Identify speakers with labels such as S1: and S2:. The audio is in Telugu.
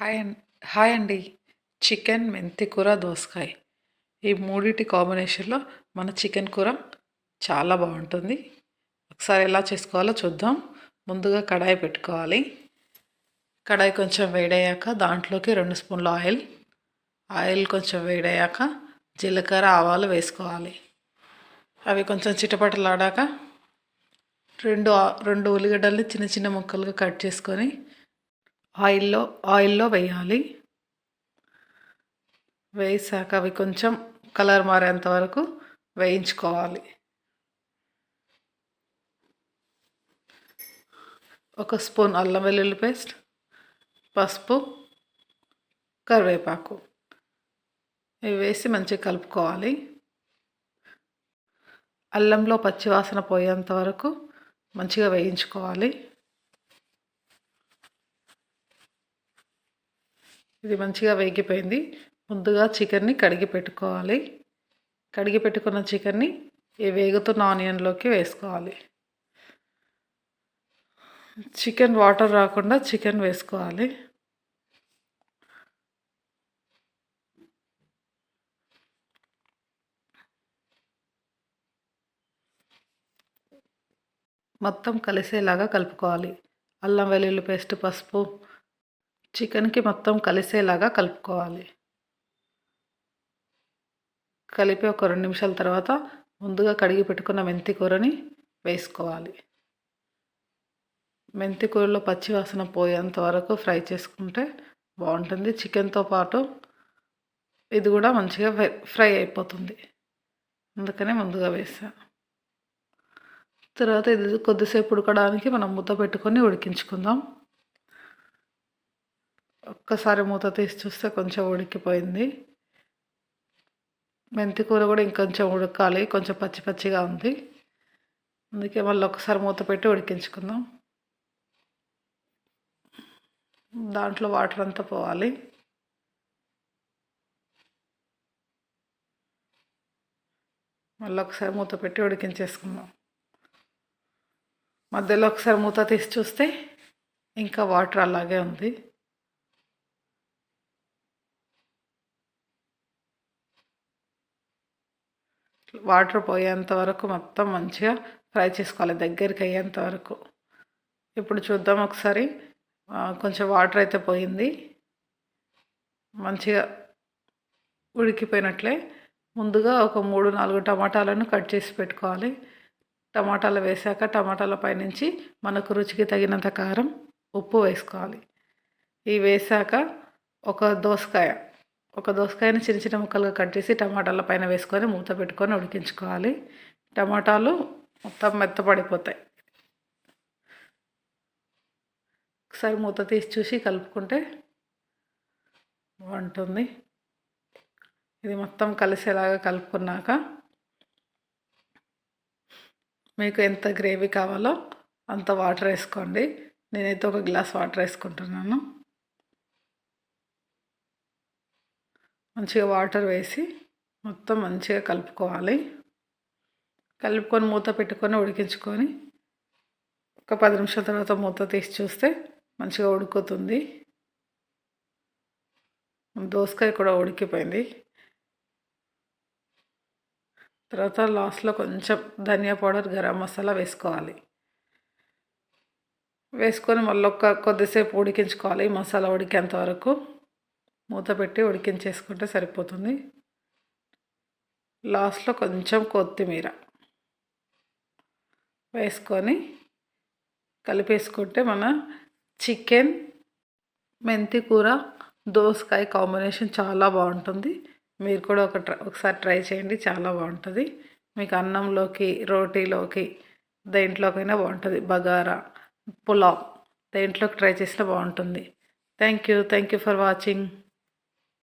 S1: హాయ్ హాయ్ అండి. చికెన్ మెంతి కూర దోసకాయ. ఈ మూడిటి కాంబినేషన్లో మన చికెన్ కూర చాలా బాగుంటుంది. ఒకసారి ఎలా చేసుకోవాలో చూద్దాం. ముందుగా కడాయి పెట్టుకోవాలి. కడాయి కొంచెం వేడయ్యాక దాంట్లోకి రెండు స్పూన్ల ఆయిల్. ఆయిల్ కొంచెం వేడయ్యాక జీలకర్ర ఆవాలు వేసుకోవాలి. అవి కొంచెం చిటపటలాడాక రెండు రెండు ఉల్లిగడ్డల్ని చిన్న చిన్న ముక్కలుగా కట్ చేసుకొని ఆయిల్లో ఆయిల్లో వేయాలి. వేసాక అవి కొంచెం కలర్ మారేంత వరకు వేయించుకోవాలి. ఒక స్పూన్ అల్లం వెల్లుల్లి పేస్ట్ పసుపు కరివేపాకు. ఇవి వేసి మంచిగా కలుపుకోవాలి. అల్లంలో పచ్చివాసన పోయేంత వరకు మంచిగా వేయించుకోవాలి. ఇది మంచిగా వేగిపోయింది. ముందుగా చికెన్ని కడిగి పెట్టుకోవాలి. కడిగి పెట్టుకున్న చికెన్ని ఈ వేగుతున్న ఆనియన్లోకి వేసుకోవాలి. చికెన్ వాటర్ రాకుండా చికెన్ వేసుకోవాలి. మొత్తం కలిసేలాగా కలుపుకోవాలి. అల్లం వెల్లుల్లి పేస్ట్ పసుపు చికెన్కి మొత్తం కలిసేలాగా కలుపుకోవాలి. కలిపి ఒక రెండు నిమిషాల తర్వాత ముందుగా కడిగి పెట్టుకున్న మెంతి కూరని వేసుకోవాలి. మెంతి కూరలో పచ్చి పోయేంత వరకు ఫ్రై చేసుకుంటే బాగుంటుంది. చికెన్తో పాటు ఇది కూడా మంచిగా ఫ్రై అయిపోతుంది. అందుకనే ముందుగా వేసాను తర్వాత ఇది కొద్దిసేపు ఉడకడానికి మనం మూత పెట్టుకొని ఉడికించుకుందాం. ఒక్కసారి మూత తీసి చూస్తే కొంచెం ఉడికిపోయింది. మెంతి కూర కూడా ఇంకొంచెం ఉడకాలి కొంచెం పచ్చి పచ్చిగా ఉంది. అందుకే మళ్ళీ ఒకసారి మూత పెట్టి ఉడికించుకుందాం. దాంట్లో వాటర్ అంతా పోవాలి. మళ్ళీ ఒకసారి మూత పెట్టి ఉడికించేసుకుందాం. మధ్యలో ఒకసారి మూత తీసి చూస్తే ఇంకా వాటర్ అలాగే ఉంది. వాటర్ పోయేంత వరకు మొత్తం మంచిగా ఫ్రై చేసుకోవాలి దగ్గరికి అయ్యేంత వరకు. ఇప్పుడు చూద్దాం ఒకసారి. కొంచెం వాటర్ అయితే పోయింది. మంచిగా ఉడికిపోయినట్లే. ముందుగా ఒక మూడు నాలుగు టమాటాలను కట్ చేసి పెట్టుకోవాలి. టమాటాలు వేసాక టమాటాల పైనుంచి మనకు రుచికి తగినంత కారం ఉప్పు వేసుకోవాలి. ఇవి వేసాక ఒక దోసకాయ. ఒక దోసకాయని చిన్న చిన్న ముక్కలుగా కట్ చేసి టమాటాల పైన వేసుకొని మూత పెట్టుకొని ఉడికించుకోవాలి. టమాటాలు మొత్తం మెత్తపడిపోతాయి. ఒకసారి మూత తీసి చూసి కలుపుకుంటే బాగుంటుంది. ఇది మొత్తం కలిసేలాగా కలుపుకున్నాక మీకు ఎంత గ్రేవీ కావాలో అంత వాటర్ వేసుకోండి. నేనైతే ఒక గ్లాస్ వాటర్ వేసుకుంటున్నాను. మంచిగా వాటర్ వేసి మొత్తం మంచిగా కలుపుకోవాలి. కలుపుకొని మూత పెట్టుకొని ఉడికించుకొని ఒక పది నిమిషాల తర్వాత మూత తీసి చూస్తే మంచిగా ఉడుకుతుంది. దోసకాయ కూడా ఉడికిపోయింది. తర్వాత లాస్ట్లో కొంచెం ధనియా పౌడర్ గరం మసాలా వేసుకోవాలి. వేసుకొని మళ్ళీ ఒక కొద్దిసేపు ఉడికించుకోవాలి మసాలా ఉడికేంత వరకు. మూత పెట్టి ఉడికించేసుకుంటే సరిపోతుంది. లాస్ట్లో కొంచెం కొత్తిమీర వేసుకొని కలిపేసుకుంటే మన చికెన్ మెంతి కూర దోసకాయ కాంబినేషన్ చాలా బాగుంటుంది. మీరు కూడా ఒక ఒకసారి ట్రై చేయండి చాలా బాగుంటుంది. మీకు అన్నంలోకి రోటీలోకి దేంట్లోకైనా బాగుంటుంది. బగారా పులావ్ దేంట్లోకి ట్రై చేసినా బాగుంటుంది. Thank you thank you for watching.